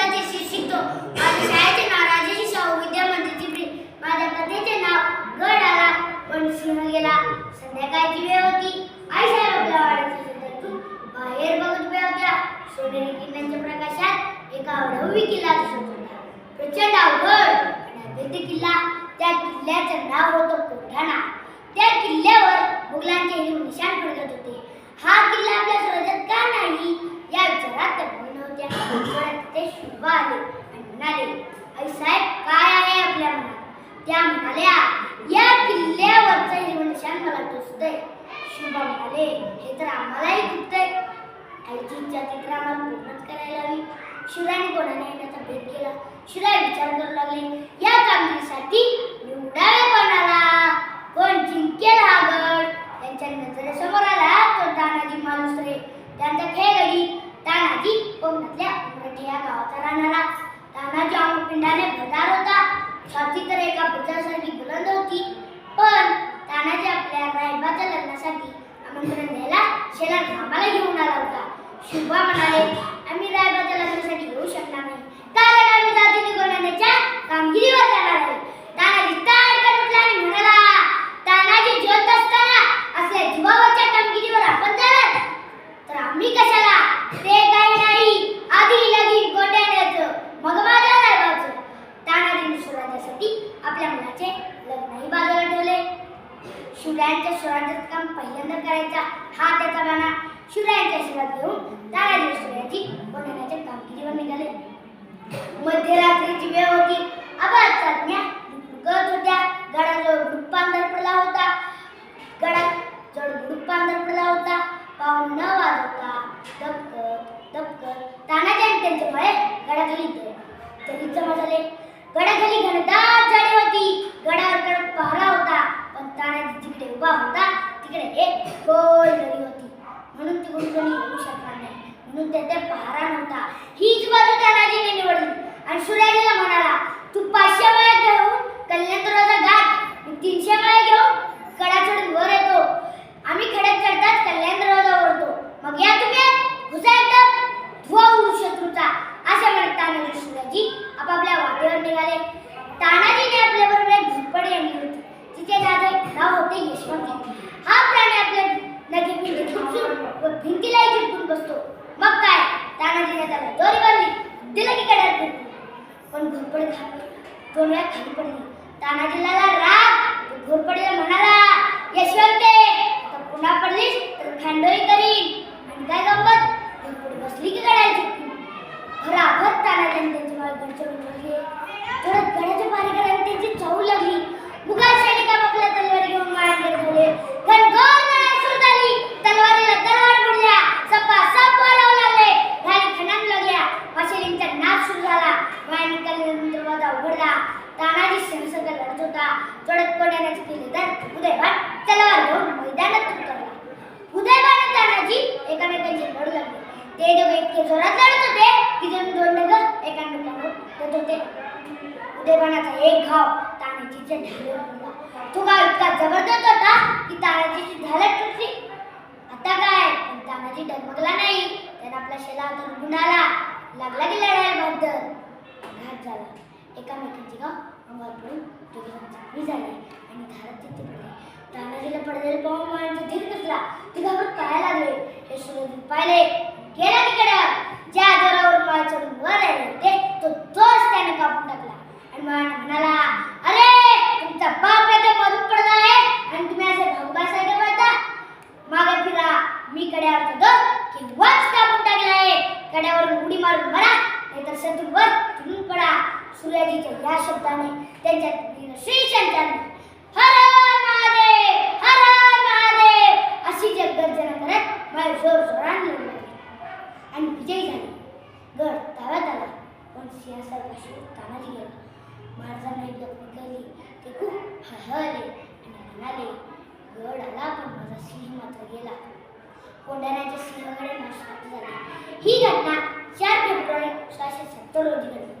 गणिताचे शिक्षिक माझ्या शाळेचे नाव राजेशी शाहू विद्या माझ्या पत्नीचे नाव गड आला. पण सिंह गेला. संध्याकाळची वेळ होती. आई साहेब आपल्या वाड्याची बाहेर बघत उभ्या होत्या. सोनेरी किल्ल्यांच्या प्रकाशात एका अडवी किल्ला दिसत होता. प्रचंड अवघड आणि किल्ला. त्या किल्ल्याचं नाव होतं कोठाणा. त्या किल्ल्यावर मुघलांचे हिरवे निशाण फडकत होते हा किल्ला आपल्या स्वराज्यात का नाही या विचारात त्या पूर्ण होत्या परत ते शुभा आले आणि म्हणाले आई साहेब काय आहे आपल्या मनात त्या म्हणाल्या या किल्ल्यावरचं हिरवं निशाण मला टोचतंय शुभा म्हणाले हे तर आम्हालाही खुपतंय आईची इच्छा ती तर आम्हाला पूर्णच करायला हवी. शिवराने कोणाने येण्याचा भेट केला. शिवराय विचार करू लागले या कामगिरीसाठी निवडावे कोणाला? कोण जिंकेल हा गड त्यांच्या नजरेसमोर आला तो तानाजी मालुसरे त्यांचा खेळगडी तानाजी कोकणातल्या उमरठे या गावाचा राहणारा तानाजी अंगपिंडाने भरदार होता छाती तर एका बुलंद होती. पण तानाजी आपल्या राहिबाच्या लग्नासाठी आमंत्रण द्यायला शेला घामाला घेऊन आला होता. शुभा म्हणाले आम्ही रायबाच्या लग्नासाठी येऊ शकणार नाही. कारण आम्ही जातीने गोंधळण्याच्या कामगिरीवर जाणार आहे तानाजी ताडकन उठला आणि म्हणाला तानाजी जिवंत असताना असल्या जीवावरच्या कामगिरीवर आपण जाणार तर आम्ही कशाला ते काही नाही आधी लगीन गोंधळण्याचं मग माझ्या रायबाचं तानाजीने स्वराज्यासाठी आपल्या मुलाचे लग्नही बाजूला ठेवले शिवरायांच्या स्वराज्यात काम करायचा. हा त्याचा गाणा शिवरायांच्या आशीर्वाद घेऊन तानाजी शिवरायाची बनवण्याच्या कामगिरीवर निघाले. मध्यरात्रीची वेळ होती. आवाज चाचण्या गत होत्या. गडाजवळ गुडपांदर पडला होता. गडात जवळ गुडपांदर पडला होता. पाऊण न वाजवता दपकत दपकत तानाजी आणि त्यांचे फळे गडाखाली तरी जमा झाले गडाखाली घनदाट झाडी होती. गडावर गड पहारा होता. पण तानाजी जिकडे उभा होता तिकडे एक खोल दरी होती. म्हणून ती कोणी येऊ शकणार नाही. म्हणून तेथे पहारा नव्हता. हीच बाजू तानाजीने निवडली. आणि सूर्याजीला म्हणाला तू पाचशे माया घेऊन कल्याण घाट मी तीनशे माया घेऊन कडा चढून वर येतो. आम्ही खड्यात चढताच कल्याण दरवाजा ओढतो मग या तुम्ही घुसा एकदम धुवा उडू शत्रूचा. असे म्हणत तानाजी सूर्याजी आपापल्या वाटेवर निघाले. तानाजीने आपल्या बरोबर एक झोपडी आणली होती. तिचे दादा होते यशवंत. हा प्राणी आपल्या खुपसून व भिंतीलाही चिटकून बसतो. मग काय? तानाजीने त्याला दोरी बांधली. दिलं की कड्यात फेकून. पण घोरपडी खाली दोन वेळा खाली पडली. तानाजीला राग घोरपडीला म्हणाला यशवंते तर पुन्हा पडलीस? का? होता चढत पडण्याचे केले तर उदयभान तलवार घेऊन मैदानात उतरला. उदयभान आणि तानाजी एकामेकांशी लढू लागले. ते दोघे इतके जोरात लढत होते की जणू दोन डग एकामेकांवर देत होते. उदयभानाचा एक घाव तानाजीच्या ढालीवर पडला. तो घाव इतका जबरदस्त होता की तानाजीची झालट तुटली आता काय? पण तानाजी डगमगला नाही. त्यानं आपला शेला हातात गुंडाला लागला की लढायला बद्दल घात झाला. एकामेकांची गाव अंगावर पडून दोघेजण जखमी झाले आणि धारात तिथे पडले. तानाजीला पडलेले पाहून मुलांचा धीर कसला ते घाबरत काय लागले. हे सूर्यदूत पाहिले. गेला तिकडे. ज्या दरावर माळ चढून वर आले होते तो जोश त्याने कापून टाकला. आणि माळाने म्हणाला सूर्याजीच्या या शब्दाने त्यांच्या श्री संचारली हर महादेव हर महादेव अशी जगगर्जना करत माय जोर जोराने आणि विजयी झाले. गड ताब्यात आला. पण सिंहासारखा तानाजी गेला महाराजांना एक लग्न ते खूप हळहळले आणि म्हणाले गड आला पण माझा सिंह मात्र गेला. कोंढाण्याचे सिंहकडे नष्ट झाले. ही घटना चार फेब्रुवारी सोळाशे सत्तर रोजी घडली.